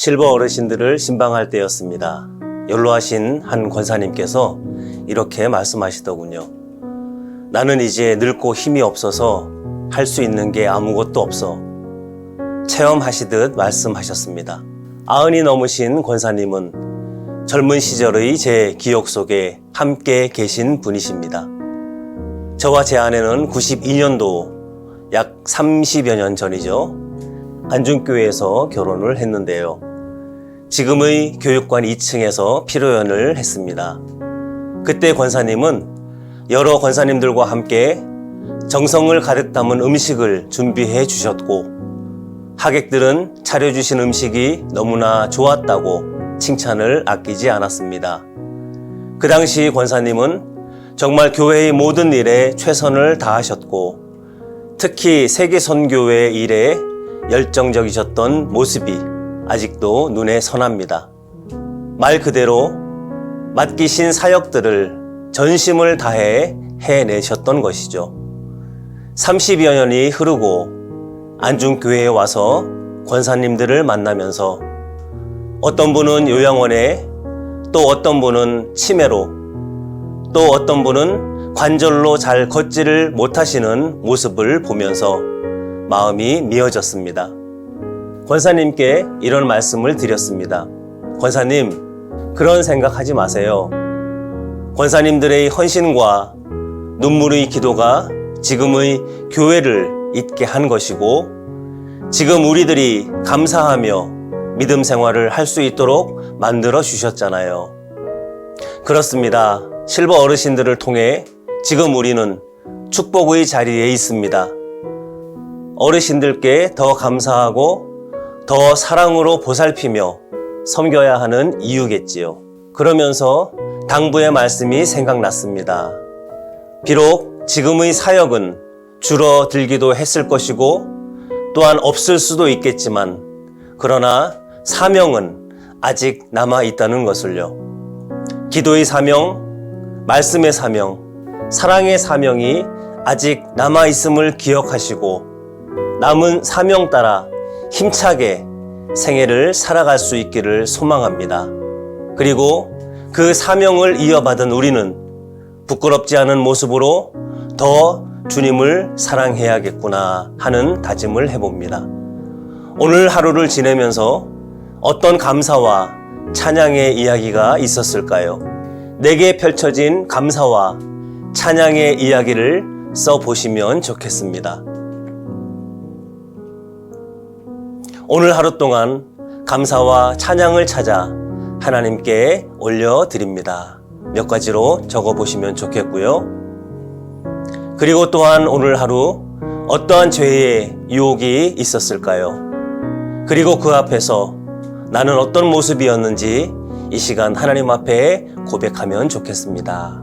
실버 어르신들을 신방할 때였습니다. 연로하신 한 권사님께서 이렇게 말씀하시더군요. 나는 이제 늙고 힘이 없어서 할 수 있는 게 아무것도 없어. 체험하시듯 말씀하셨습니다. 아흔이 넘으신 권사님은 젊은 시절의 제 기억 속에 함께 계신 분이십니다. 저와 제 아내는 92년도 약 30여 년 전이죠. 안중교회에서 결혼을 했는데요. 지금의 교육관 2층에서 피로연을 했습니다. 그때 권사님은 여러 권사님들과 함께 정성을 가득 담은 음식을 준비해 주셨고 하객들은 차려주신 음식이 너무나 좋았다고 칭찬을 아끼지 않았습니다. 그 당시 권사님은 정말 교회의 모든 일에 최선을 다하셨고 특히 세계선교회 일에 열정적이셨던 모습이 아직도 눈에 선합니다. 말 그대로 맡기신 사역들을 전심을 다해 해내셨던 것이죠. 30여 년이 흐르고 안중교회에 와서 권사님들을 만나면서 어떤 분은 요양원에 또 어떤 분은 치매로 또 어떤 분은 관절로 잘 걷지를 못하시는 모습을 보면서 마음이 미어졌습니다. 권사님께 이런 말씀을 드렸습니다. 권사님, 그런 생각하지 마세요. 권사님들의 헌신과 눈물의 기도가 지금의 교회를 있게 한 것이고, 지금 우리들이 감사하며 믿음 생활을 할 수 있도록 만들어 주셨잖아요. 그렇습니다. 실버 어르신들을 통해 지금 우리는 축복의 자리에 있습니다. 어르신들께 더 감사하고 더 사랑으로 보살피며 섬겨야 하는 이유겠지요. 그러면서 당부의 말씀이 생각났습니다. 비록 지금의 사역은 줄어들기도 했을 것이고 또한 없을 수도 있겠지만 그러나 사명은 아직 남아 있다는 것을요. 기도의 사명, 말씀의 사명, 사랑의 사명이 아직 남아 있음을 기억하시고 남은 사명 따라 힘차게 생애를 살아갈 수 있기를 소망합니다. 그리고 그 사명을 이어받은 우리는 부끄럽지 않은 모습으로 더 주님을 사랑해야겠구나 하는 다짐을 해봅니다. 오늘 하루를 지내면서 어떤 감사와 찬양의 이야기가 있었을까요? 내게 펼쳐진 감사와 찬양의 이야기를 써보시면 좋겠습니다. 오늘 하루 동안 감사와 찬양을 찾아 하나님께 올려드립니다. 몇 가지로 적어보시면 좋겠고요. 그리고 또한 오늘 하루 어떠한 죄의 유혹이 있었을까요? 그리고 그 앞에서 나는 어떤 모습이었는지 이 시간 하나님 앞에 고백하면 좋겠습니다.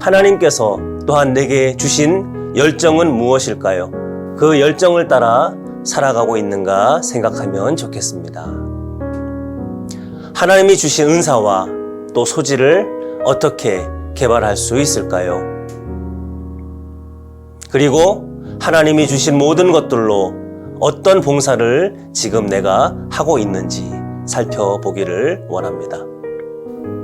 하나님께서 또한 내게 주신 열정은 무엇일까요? 그 열정을 따라 살아가고 있는가 생각하면 좋겠습니다. 하나님이 주신 은사와 또 소질을 어떻게 개발할 수 있을까요? 그리고 하나님이 주신 모든 것들로 어떤 봉사를 지금 내가 하고 있는지 살펴보기를 원합니다.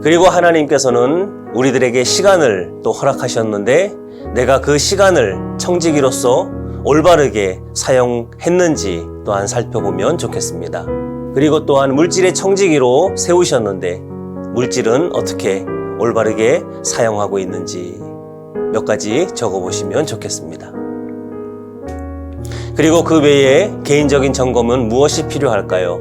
그리고 하나님께서는 우리들에게 시간을 또 허락하셨는데 내가 그 시간을 청지기로서 올바르게 사용했는지 또한 살펴보면 좋겠습니다. 그리고 또한 물질의 청지기로 세우셨는데 물질은 어떻게 올바르게 사용하고 있는지 몇 가지 적어보시면 좋겠습니다. 그리고 그 외에 개인적인 점검은 무엇이 필요할까요?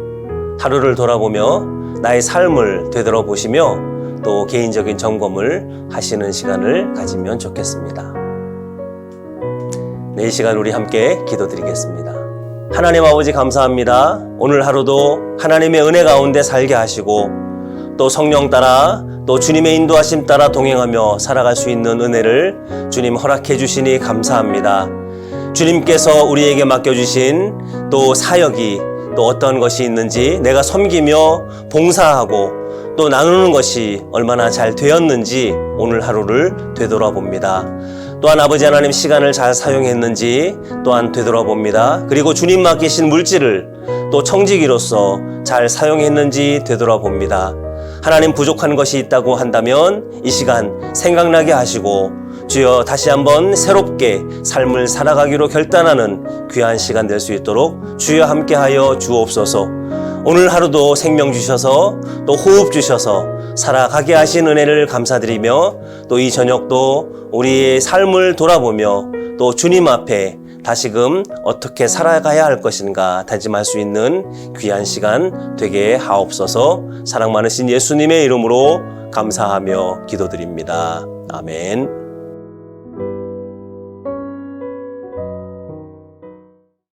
하루를 돌아보며 나의 삶을 되돌아보시며 또 개인적인 점검을 하시는 시간을 가지면 좋겠습니다. 네, 이 시간 우리 함께 기도드리겠습니다. 하나님 아버지 감사합니다. 오늘 하루도 하나님의 은혜 가운데 살게 하시고 또 성령 따라 또 주님의 인도하심 따라 동행하며 살아갈 수 있는 은혜를 주님 허락해 주시니 감사합니다. 주님께서 우리에게 맡겨주신 또 사역이 또 어떤 것이 있는지 내가 섬기며 봉사하고 또 나누는 것이 얼마나 잘 되었는지 오늘 하루를 되돌아봅니다. 또한 아버지 하나님 시간을 잘 사용했는지 또한 되돌아봅니다. 그리고 주님 맡기신 물질을 또 청지기로서 잘 사용했는지 되돌아봅니다. 하나님 부족한 것이 있다고 한다면 이 시간 생각나게 하시고 주여 다시 한번 새롭게 삶을 살아가기로 결단하는 귀한 시간 될 수 있도록 주여 함께하여 주옵소서. 오늘 하루도 생명 주셔서 또 호흡 주셔서 살아가게 하신 은혜를 감사드리며 또 이 저녁도 우리의 삶을 돌아보며 또 주님 앞에 다시금 어떻게 살아가야 할 것인가 다짐할 수 있는 귀한 시간 되게 하옵소서 사랑 많으신 예수님의 이름으로 감사하며 기도드립니다. 아멘.